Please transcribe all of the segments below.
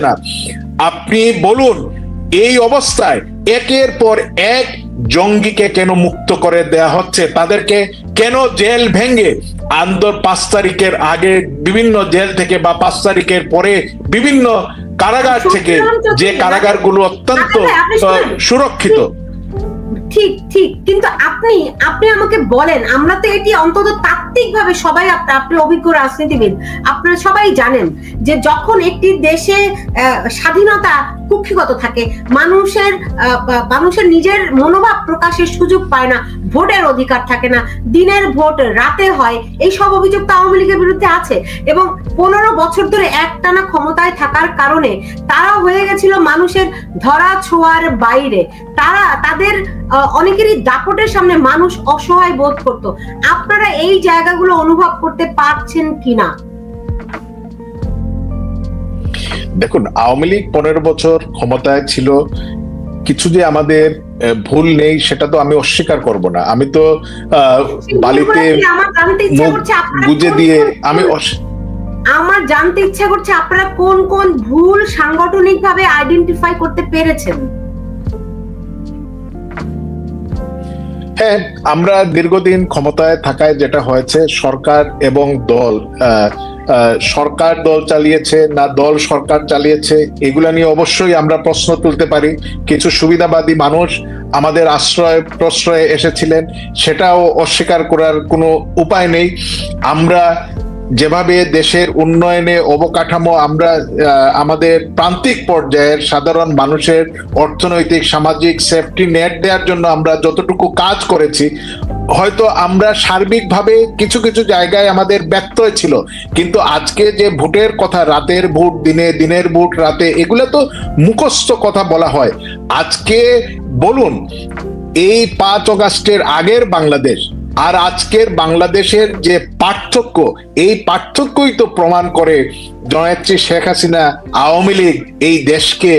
না। আপনি বলুন এই অবস্থায় একের পর এক জঙ্গিকে কেন মুক্ত করে দেয়া হচ্ছে? তাদেরকে কেন জেল ভেঙে আন্দোল পাঁচ তারিখের আগে বিভিন্ন জেল থেকে বা পাঁচ তারিখের পরে বিভিন্ন কারাগার থেকে যে কারাগারগুলো অত্যন্ত সুরক্ষিত ঠিক ঠিক। কিন্তু আপনি আপনি আমাকে বলেন, আমরা তো এটি অন্তত তাত্ত্বিক ভাবে সবাই আপ- আপনি অভিজ্ঞ রাজনীতিবিদ, আপনারা সবাই জানেন যে যখন একটি দেশে স্বাধীনতা কুক্ষিগত থাকে। মানুষের মানুষের নিজের মনোভাব প্রকাশের সুযোগ পায় না, ভোটের অধিকার থাকে না, দিনের ভোট রাতে হয়, এই সব অভিযোগ তো আওয়ামী লীগের বিরুদ্ধে আছে। এবং পনেরো বছর ধরে একটানা ক্ষমতায় থাকার কারণে তারা হয়ে গেছিল মানুষের ধরা ছোঁয়ার বাইরে। তারা, তাদের অনেকেরই দাপটের সামনে মানুষ অসহায় বোধ করত। আপনারা এই জায়গাগুলো অনুভব করতে পারছেন কিনা? দেখুন আওয়ামী লীগ পনেরো বছর ক্ষমতায় ছিল। কিছু যে আমাদের ভুল নেই সেটা তো আমি অস্বীকার করব না। আমি তো বালিতে মুখ গুজে কোন দিয়ে আমি আমার জানতে ইচ্ছা করছে আপনারা কোন কোন ভুল সাংগঠনিক ভাবে আইডেন্টিফাই করতে পেরেছেন? হ্যাঁ আমরা দীর্ঘদিন ক্ষমতায় থাকায় যেটা হয়েছে সরকার এবং দল আহ, সরকার দল চালিয়েছে না দল সরকার চালিয়েছে, এগুলা নিয়ে অবশ্যই আমরা প্রশ্ন তুলতে পারি। কিছু সুবিধাবাদী মানুষ আমাদের আশ্রয়, প্রশ্রয়ে এসেছিলেন, সেটাও অস্বীকার করার কোনো উপায় নেই। আমরা যেভাবে দেশের উন্নয়নে অবকাঠামো আমরা আমাদের প্রান্তিক পর্যায়ের সাধারণ মানুষের অর্থনৈতিক, সামাজিক সেফটি নেট দেওয়ার জন্য আমরা যতটুকু কাজ করেছি, হয়তো আমরা সার্বিকভাবে কিছু কিছু জায়গায় আমাদের ব্যত্যয় ছিল। কিন্তু আজকে যে ভোটের কথা, রাতের ভোট, দিনে দিনের ভোট, রাতে, এগুলো তো মুখস্থ কথা বলা হয়। আজকে বলুন, এই পাঁচ অগাস্টের আগের বাংলাদেশ আর আজকের বাংলাদেশের যে পার্থক্য, এই পার্থক্যই তো প্রমাণ করে জনায়ত্রী শেখ হাসিনা আওয়ামী লীগ এই দেশকে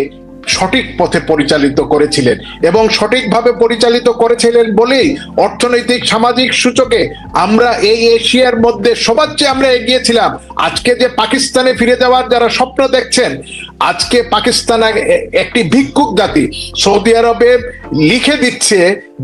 সঠিক পথে পরিচালিত করেছিলেন এবং সঠিকভাবে পরিচালিত করেছিলেন বলেই অর্থনৈতিক, সামাজিক সূচকে আমরা এই এশিয়ার মধ্যে সবার চেয়ে আমরা এগিয়েছিলাম। আজকে যে পাকিস্তানে ফিরে যাওয়ার যারা স্বপ্ন দেখছেন, আজকে পাকিস্তান একটি ভিক্ষুক জাতি। সৌদি আরবে লিখে দিচ্ছে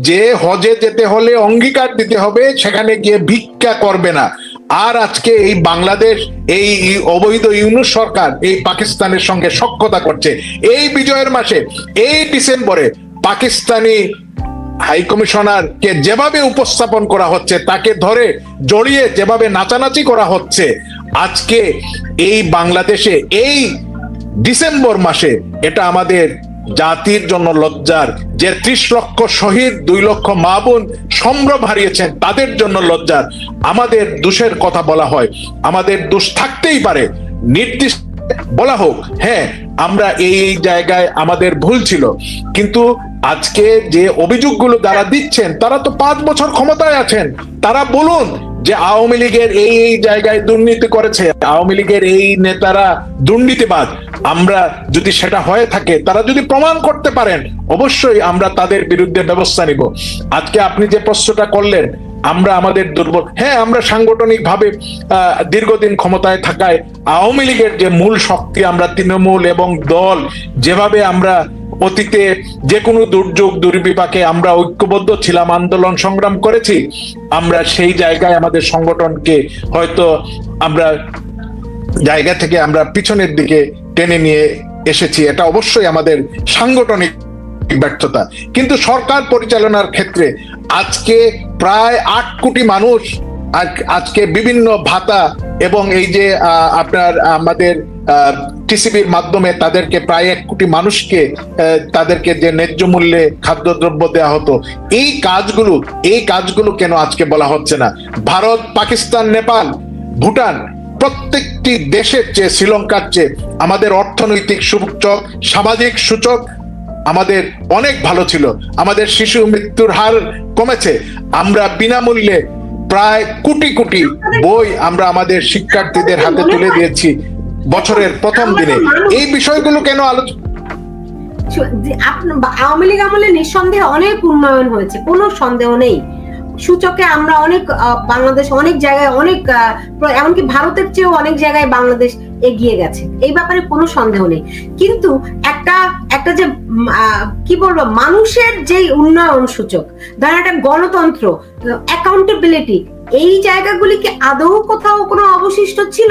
যে হজে যেতে হলে অঙ্গীকার দিতে হবে, সেখানে গিয়ে ভিক্ষা করবে না। আর আজকে এই বাংলাদেশ, এই অবৈধ ইউনুস সরকার এই পাকিস্তানের সঙ্গে সক্ষতা করছে। এই বিজয়ের মাসে, এই ডিসেম্বরে পাকিস্তানি হাই কমিশনার কে যেভাবে উপস্থাপন করা হচ্ছে, তাকে ধরে জড়িয়ে যেভাবে নাচানাচি করা হচ্ছে, আজকে এই বাংলাদেশে এই ডিসেম্বর মাসে এটা আমাদের জাতির জন্য লজ্জার যে ত্রিশ লক্ষ শহীদ, দুই লক্ষ মা বোন সম্ভ্রম হারিয়েছেন, তাদের জন্য লজ্জার। আমাদের দোষের কথা বলা হয়, আমাদের দোষ থাকতেই পারে। নির্দিষ্ট বলা হোক হ্যাঁ আমরা এই এই জায়গায় আমাদের ভুল ছিল। কিন্তু আজকে যে অভিযোগগুলো যারা দিচ্ছেন, তারা তো পাঁচ বছর ক্ষমতায় আছেন। তারা বলুন যে আওয়ামী লীগের এই এই জায়গায় দুর্নীতি করেছে, আওয়ামী লীগের এই নেতারা দুর্নীতিবাদ, আমরা যদি সেটা হয়ে থাকে, তারা যদি প্রমাণ করতে পারেন, অবশ্যই আমরা তাদের বিরুদ্ধে ব্যবস্থা নিব। আজকে আপনি যে প্রশ্নটা করলেন, আমরা আমাদের দুর্বল হ্যাঁ আমরা সাংগঠনিক ভাবে দীর্ঘদিন ক্ষমতায় থাকায় আওয়ামী লীগের যে মূল শক্তি আমরা তৃণমূল এবং দল, যেভাবে আমরা অতীতে যে কোনো দুর্যোগ, দুর্বিপাকে আমরা ঐক্যবদ্ধ ছিলাম, আন্দোলন সংগ্রাম করেছি, আমরা সেই জায়গায় আমাদের সংগঠনকে হয়তো আমরা জায়গা থেকে আমরা পিছনের দিকে টেনে নিয়ে এসেছি। এটা অবশ্যই আমাদের সাংগঠনিক ব্যর্থতা। কিন্তু সরকার পরিচালনার ক্ষেত্রে আজকে প্রায় আট কোটি মানুষ আজকে বিভিন্ন ভাতা এবং এই যে আপনার আমাদের টিসিবির মাধ্যমে তাদেরকে প্রায় এক কোটি মানুষকে তাদেরকে যে ন্যায্য মূল্যে খাদ্যদ্রব্য দেওয়া হতো, এই কাজগুলো এই কাজগুলো কেন আজকে বলা হচ্ছে না? ভারত, পাকিস্তান, নেপাল, ভুটান, প্রত্যেকটি দেশের চেয়ে, শ্রীলঙ্কার চেয়ে আমাদের অর্থনৈতিক সূচক, সামাজিক সূচক আমাদের অনেক ভালো ছিল। আমাদের শিশু মৃত্যুর হার কমেছে। আমরা বিনামূল্যে প্রায় কোটি কোটি বই আমরা আমাদের শিক্ষার্থীদের হাতে তুলে দিয়েছি বছরের প্রথম দিনে। এই বিষয়গুলো কেন আলোচনা আওয়ামী লীগ আমলে নিঃসন্দেহে অনেক উন্নয়ন হয়েছে কোনো সন্দেহ নেই। সূচকে আমরা অনেক বাংলাদেশ অনেক জায়গায় অনেক এমনকি ভারতের চেয়েও অনেক জায়গায় বাংলাদেশ এগিয়ে গেছে। এই ব্যাপারে কোনো সন্দেহ নেই। কিন্তু একটা একটা যে কি বলব, মানুষের যে উন্নয়ন সূচক, ধরেন একটা গণতন্ত্র অ্যাকাউন্টেবিলিটি এই জায়গাগুলি কি আদৌ কোথাও কোনো অবশিষ্ট ছিল?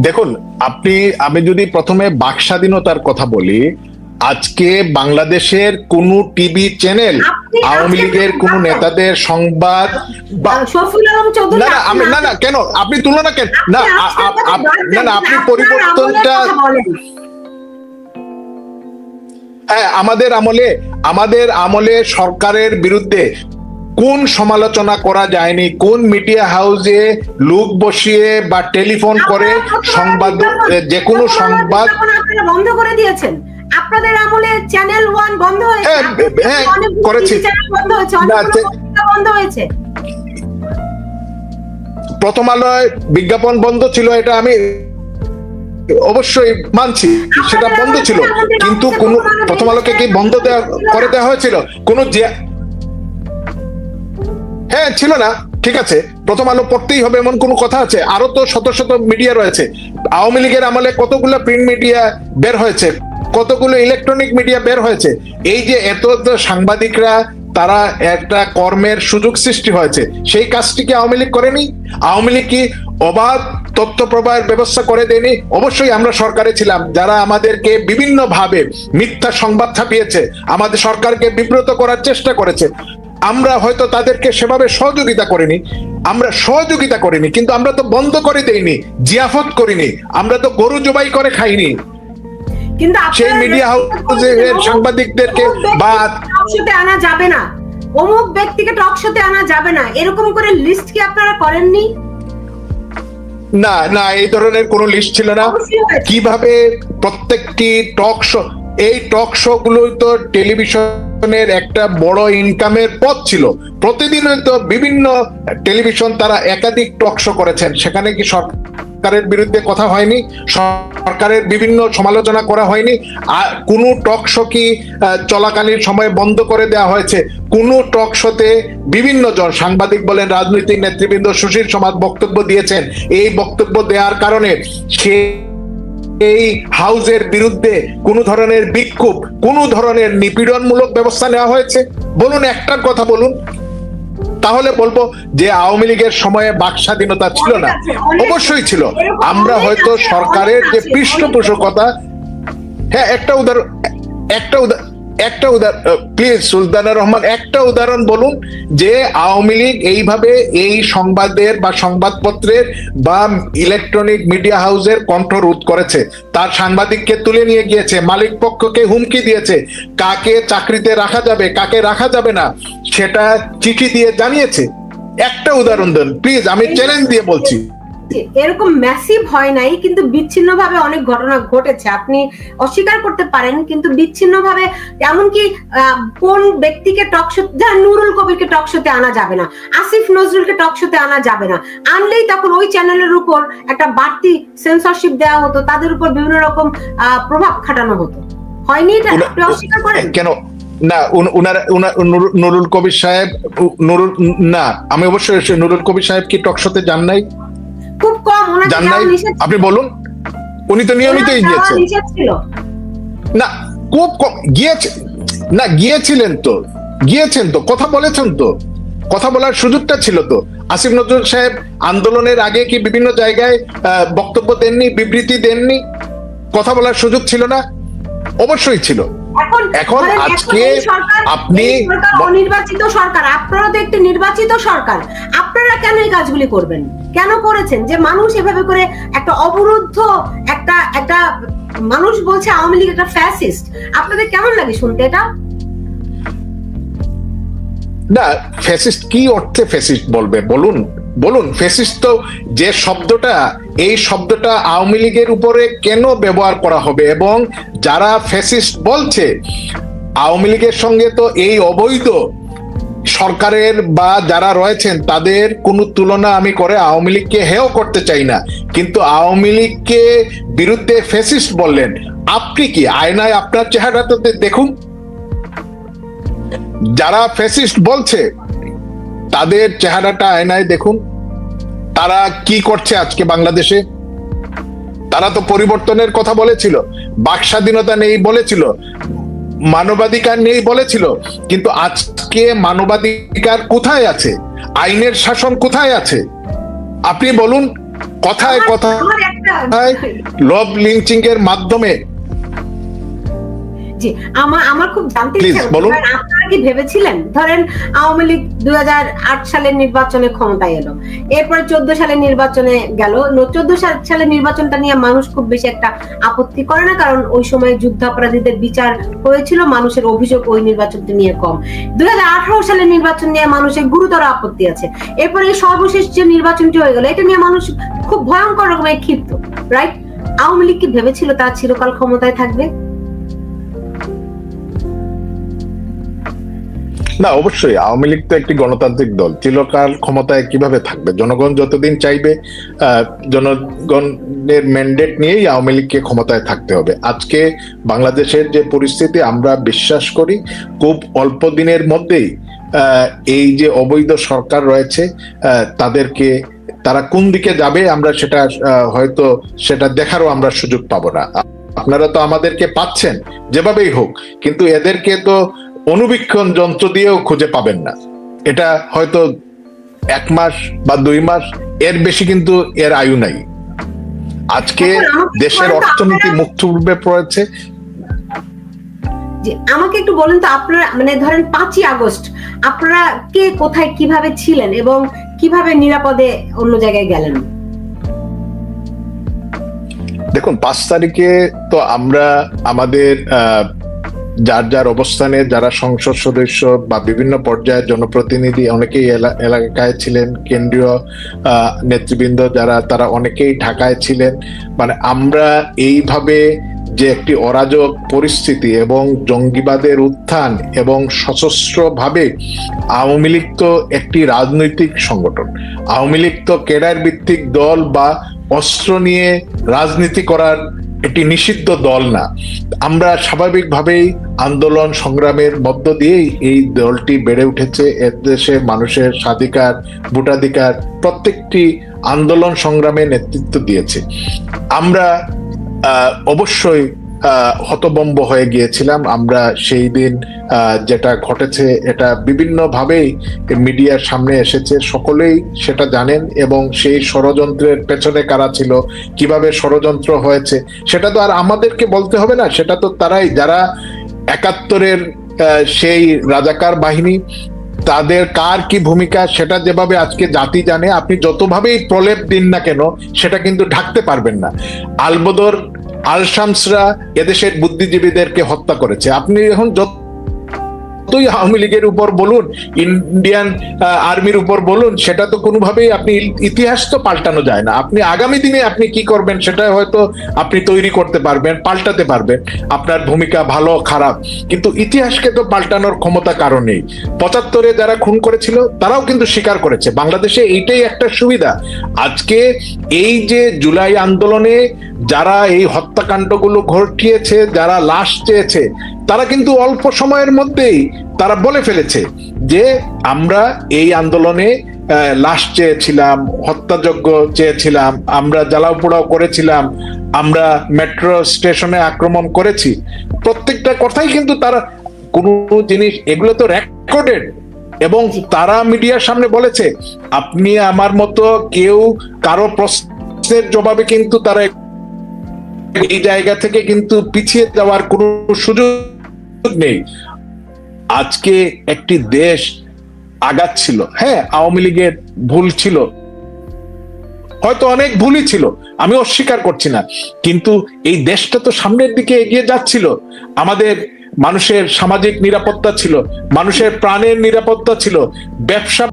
দেখুন, আপনি, আমি যদি প্রথমে বাক স্বাধীনতার কথা বলি আজকে বাংলাদেশের কোন টিভি চ্যানেল আওয়ামী লীগের কোন নেতাদের সংবাদ না না আমি না না কেন? আপনি তুলনা কেন? না না না আপনি পরিবর্তনটা। হ্যাঁ আমাদের আমলে আমাদের আমলে সরকারের বিরুদ্ধে কোন সমালোচনা করা যায়নি? কোন মিডিয়া হাউসে লোক বসিয়ে বা টেলিফোন করে সংবাদ যে কোনো সংবাদ বন্ধ করে দিয়েছেন আপনাদের আমলে চ্যানেল ওয়ান বন্ধ হয়েছে। হ্যাঁ, হ্যাঁ, অনেকগুলো করেছি। বন্ধ হয়েছে বন্ধ প্রথম আলোয় বিজ্ঞাপন বন্ধ ছিল এটা আমি অবশ্যই মানছি সেটা বন্ধ ছিল। কিন্তু কোন প্রথম আলোকে কি বন্ধ দেওয়া করে দেওয়া হয়েছিল? কোন যে হ্যাঁ ছিল না ঠিক আছে। প্রথম আলো পড়তেই হবে এমন কোনো কথা আছে? আরও তো শত শত মিডিয়া রয়েছে। আওয়ামী লীগের আমলে কতগুলো প্রিন্ট মিডিয়া বের হয়েছে? কতগুলো ইলেকট্রনিক মিডিয়া বের হয়েছে? এই যে এত সাংবাদিকরা, তারা একটা কর্মের সুযোগ সৃষ্টি হয়েছে, সেই কাজটি কি আওয়ামী লীগ করেনি? আওয়ামী লীগ কি অবাধ তথ্য প্রবাহের ব্যবস্থা করে দেয়নি? অবশ্যই আমরা সরকারে ছিলাম, যারা আমাদেরকে বিভিন্ন ভাবে মিথ্যা সংবাদ ছাপিয়েছে, আমাদের সরকারকে বিব্রত করার চেষ্টা করেছে। আমরা হয়তো তাদেরকে সেভাবে সহযোগিতা করিনি, আমরা সহযোগিতা করিনি, কিন্তু আমরা তো বন্ধ করে দেইনি, জিয়াফত করিনি, আমরা তো গরু জবাই করে খাইনি। কিন্তু সেই এর অমুক সাংবাদিকদেরকে বা- আনা যাবে না। অমুক ব্যক্তিকে টক শোতে আনা যাবে না। এরকম করে লিস্ট কি আপনারা করেননি? না না এই ধরনের কোনো লিস্ট ছিল না। কীভাবে প্রত্যেকটি টক শো এই টক শো গুলো তো টেলিভিশনের একটা বড় ইনকামের পথ ছিল। প্রতিদিন তো বিভিন্ন টেলিভিশন তারা একাধিক টক শো করেছেন। সেখানে কি সরকারের বিরুদ্ধে কথা হয়নি, সরকারের বিভিন্ন সমালোচনা করা হয়নি, আর কোনো টক শো কি চলাকালীন সময়ে বন্ধ করে দেওয়া হয়েছে? কোন টক শোতে বিভিন্ন জন সাংবাদিক বলেন, রাজনৈতিক নেতৃবৃন্দ সুশীল সমাজ বক্তব্য দিয়েছেন। এই বক্তব্য দেওয়ার কারণে সে এই হাউজের বিরুদ্ধে কোন ধরনের বিক্ষোভ, কোন ধরনের নিপীড়নমূলক ব্যবস্থা নেওয়া হয়েছে? বলুন একটা কথা বলুন। তাহলে বলব যে আওয়ামী লীগের সময়ে বাক স্বাধীনতা ছিল না। অবশ্যই ছিল। আমরা হয়তো সরকারের যে পৃষ্ঠপোষকতা হ্যাঁ একটা উদাহরণ একটা উদাহরণ একটা উদাহরণ প্লিজ সুলতানা রহমান একটা উদাহরণ বলুন যে আওয়ামী লীগ এইভাবে এই সংবাদের বা সংবাদপত্রের বা ইলেকট্রনিক মিডিয়া হাউসের কণ্ঠ রোধ করেছে। তার সাংবাদিককে তুলে নিয়ে গিয়েছে মালিক পক্ষকে হুমকি দিয়েছে। কাকে চাকরিতে রাখা যাবে কাকে রাখা যাবে না সেটা চিঠি দিয়ে জানিয়েছে। একটা উদাহরণ দেন প্লিজ আমি চ্যালেঞ্জ দিয়ে বলছি। এরকম ম্যাসিভ হয় নাই কিন্তু বিচ্ছিন্নভাবে অনেক ঘটনা ঘটেছে। আপনি অস্বীকার করতে পারেন কিন্তু বিচ্ছিন্নভাবে এমনকি কোন ব্যক্তিকে টক শো নুরুল কবিরকে টক শোতে আনা যাবে না আসিফ নজরুলকে টক শোতে আনা যাবে না। আনলেই তখন ওই চ্যানেলের উপর একটা বাড়তি সেন্সরশিপ দেওয়া হতো তাদের উপর বিভিন্ন রকম আহ, প্রভাব খাটানো হতো। হয়নি এটা? আপনি অস্বীকার করেন? কেন? না উন- উনারা নুরুল- নুরুল কবির সাহেব নুরুল না আমি অবশ্যই নুরুল কবির সাহেব কি টকশোতে যান নাই? খুব কম আপনি বলুন। উনি তো নিয়মিতই গিয়েছেন। না খুব কম গিয়েছে না গিয়েছিলেন তো। গিয়েছেন তো কথা বলেছেন তো। কথা বলার সুযোগটা ছিল তো। আসিফ নজরুল সাহেব আন্দোলনের আগে কি বিভিন্ন জায়গায় আহ, বক্তব্য দেননি বিবৃতি দেননি? কথা বলার সুযোগ ছিল না? অবশ্যই ছিল। এখন এখন আজকে আপনি অনির্বাচিত সরকার আপনারা তো একটি নির্বাচিত সরকার। আপনারা কেন এই কাজগুলি করবেন? কেন করেছেন? যে মানুষ এভাবে করে একটা অবরুদ্ধ একটা একটা মানুষ বলছে আওয়ামী লীগ একটা ফ্যাসিস্ট আপনাদের কেমন লাগে শুনতে এটা? না ফ্যাসিস্ট কি অর্থে ফ্যাসিস্ট বলবে? বলুন। বলুন ফেসিস্ট তো যে শব্দটা, এই শব্দটা আওয়ামী লীগের উপরে কেন ব্যবহার করা হবে? এবং যারা ফেসিস্ট বলছে, আওয়ামী লীগের সঙ্গে তো এই অবৈধ সরকারের বা যারা রয়েছেন, তাদের কোনো তুলনা আমি করে আওয়ামী লীগকে হেও করতে চাই না। কিন্তু আওয়ামী লীগকে বিরুদ্ধে ফেসিস্ট বললেন, আপনি কি আয়নায় আপনার চেহারাটা দেখুন? যারা ফেসিস্ট বলছে তাদের চেহারাটা আয়নায় দেখুন। তারা কি করছে আজকে বাংলাদেশে? তারা তো পরিবর্তনের কথা বলেছিল বাক স্বাধীনতা নেই বলেছিল মানবাধিকার নেই বলেছিল কিন্তু আজকে মানবাধিকার কোথায় আছে? আইনের শাসন কোথায় আছে? আপনি বলুন কথায় কথায় লব লিঞ্চিং এর মাধ্যমে। জি আমার আমার খুব জানতে ইচ্ছা বলুন। আপনারা কি ভেবেছিলেন? ধরেন আওয়ামী লীগ দুই সালের নির্বাচনে ক্ষমতায় এলো। এরপরে চোদ্দ সালের নির্বাচনে গেল। চোদ্দ সালের নির্বাচনটা নিয়ে মানুষ খুব বেশি একটা আপত্তি করে না, কারণ ওই সময় যুদ্ধাপরাধীদের বিচার হয়েছিল, মানুষের অভিযোগ ওই নির্বাচনটা নিয়ে কম। দুই হাজার আঠারো সালের নির্বাচন নিয়ে মানুষের গুরুতর আপত্তি আছে। এরপরে এই সর্বশেষ যে নির্বাচনটি হয়ে গেল, এটা নিয়ে মানুষ খুব ভয়ঙ্কর রকমের ক্ষিপ্ত রাইট আওয়ামী লীগ কি ভেবেছিল তার চিরকাল ক্ষমতায় থাকবে? না, অবশ্যই, আওয়ামী লীগ তো একটি গণতান্ত্রিক দল। চিরকাল ক্ষমতায় কীভাবে থাকবে? জনগণ যতদিন চাইবে জনগণের ম্যান্ডেট নিয়েই আওয়ামী লীগকে ক্ষমতায় থাকতে হবে। আজকে বাংলাদেশের যে পরিস্থিতি, আমরা বিশ্বাস করি, খুব অল্প দিনের মধ্যেই এই যে অবৈধ সরকার রয়েছে তাদেরকে, তারা কোন দিকে যাবে আমরা সেটা হয়তো সেটা দেখারও আমরা সুযোগ পাবো না। আপনারা তো আমাদেরকে পাচ্ছেন, যেভাবেই হোক, কিন্তু এদেরকে তো অনুবীক্ষণ যন্ত্র দিয়েও খুঁজে পাবেন না। এটা হয়তো এক মাস বা দুই মাস এর বেশি কিন্তু এর আয়ু নাই। আজকে দেশের অর্থনীতি মুক্ত রূপে পড়েছে। যে আমাকে একটু বলেন তো আপনারা মানে ধরেন পাঁচই আগস্ট আপনারা কে কোথায় কীভাবে ছিলেন এবং কীভাবে নিরাপদে অন্য জায়গায় গেলেন? দেখুন পাঁচ তারিখে তো আমরা আমাদের আহ, যার যার অবস্থানে যারা সংসদ সদস্য বা বিভিন্ন পর্যায়ের জনপ্রতিনিধি অনেকেই এলা- এলাকায় ছিলেন, কেন্দ্রীয় নেতৃবৃন্দ যারা, তারা অনেকেই ঢাকায় ছিলেন। মানে আমরা এইভাবে যে একটি অরাজক পরিস্থিতি এবং জঙ্গিবাদের উত্থান এবং সশস্ত্রভাবে আওয়ামী লীগ তো একটি রাজনৈতিক সংগঠন, আওয়ামী লীগ তো কেডার ভিত্তিক দল বা অস্ত্র নিয়ে রাজনীতি করার একটি নিষিদ্ধ দল না। আমরা স্বাভাবিকভাবেই আন্দোলন সংগ্রামের মধ্য দিয়েই এই দলটি বেড়ে উঠেছে। এর দেশে মানুষের স্বাধিকার, ভোটাধিকার প্রত্যেকটি আন্দোলন সংগ্রামে নেতৃত্ব দিয়েছে। আমরা অবশ্যই হতবম্ব হয়ে গিয়েছিলাম। আমরা সেই দিন যেটা ঘটেছে, এটা বিভিন্ন ভাবেই মিডিয়ার সামনে এসেছে। সকলেই সেটা জানেন এবং সেই ষড়যন্ত্রের পেছনে কারা ছিল, কীভাবে ষড়যন্ত্র হয়েছে, সেটা তো আর আমাদেরকে বলতে হবে না। সেটা তো তারাই, যারা একাত্তরের সেই রাজাকার বাহিনী, তাদের কার কি ভূমিকা, সেটা যেভাবে আজকে জাতি জানে, আপনি যতভাবেই প্রলেপ দিন না কেন, সেটা কিন্তু ঢাকতে পারবেন না। আলবদর আলশামসরা এদেশের বুদ্ধিজীবীদেরকে হত্যা করেছে। আপনি এখন যত যতই আওয়ামী লীগের উপর বলুন ইন্ডিয়ান আর্মির উপর বলুন, সেটা তো কোনোভাবেই আপনি ইতিহাস তো পাল্টানো যায় না। আপনি আগামী দিনে আপনি কি করবেন সেটা হয়তো আপনি তৈরি করতে পারবেন, পাল্টাতে পারবেন। আপনার ভূমিকা ভালো, খারাপ। কিন্তু ইতিহাসকে তো পাল্টানোর ক্ষমতা কারও নেই। পঁচাত্তরে যারা খুন করেছিল, তারাও কিন্তু স্বীকার করেছে। বাংলাদেশে এইটাই একটা সুবিধা। আজকে এই যে জুলাই আন্দোলনে যারা এই হত্যাকাণ্ডগুলো ঘটিয়েছে, যারা লাশ চেয়েছে, তারা কিন্তু অল্প সময়ের মধ্যেই তারা বলে ফেলেছে যে আমরা এই আন্দোলনে লাশ চেয়েছিলাম, হত্যাযজ্ঞ চেয়েছিলাম, আমরা জ্বালাও পোড়াও করেছিলাম, আমরা মেট্রো স্টেশনে আক্রমণ করেছি। প্রত্যেকটা কথাই কিন্তু তারা, কোনো জিনিস, এগুলো তো রেকর্ডেড এবং তারা মিডিয়ার সামনে বলেছে, আপনি আমার মতো কেউ, কারও প্রশ্নের জবাবে কিন্তু তারা এই জায়গা থেকে কিন্তু পিছিয়ে যাওয়ার কোনো সুযোগ নেই। আজকে একটি দেশ আগাচ্ছিল। হ্যাঁ আওয়ামী লীগের ভুল ছিল। হয়তো অনেক ভুলই ছিল, আমি অস্বীকার করছি না। কিন্তু এই দেশটা তো সামনের দিকে এগিয়ে যাচ্ছিল। আমাদের মানুষের সামাজিক নিরাপত্তা ছিল, মানুষের প্রাণের নিরাপত্তা ছিল, ব্যবসা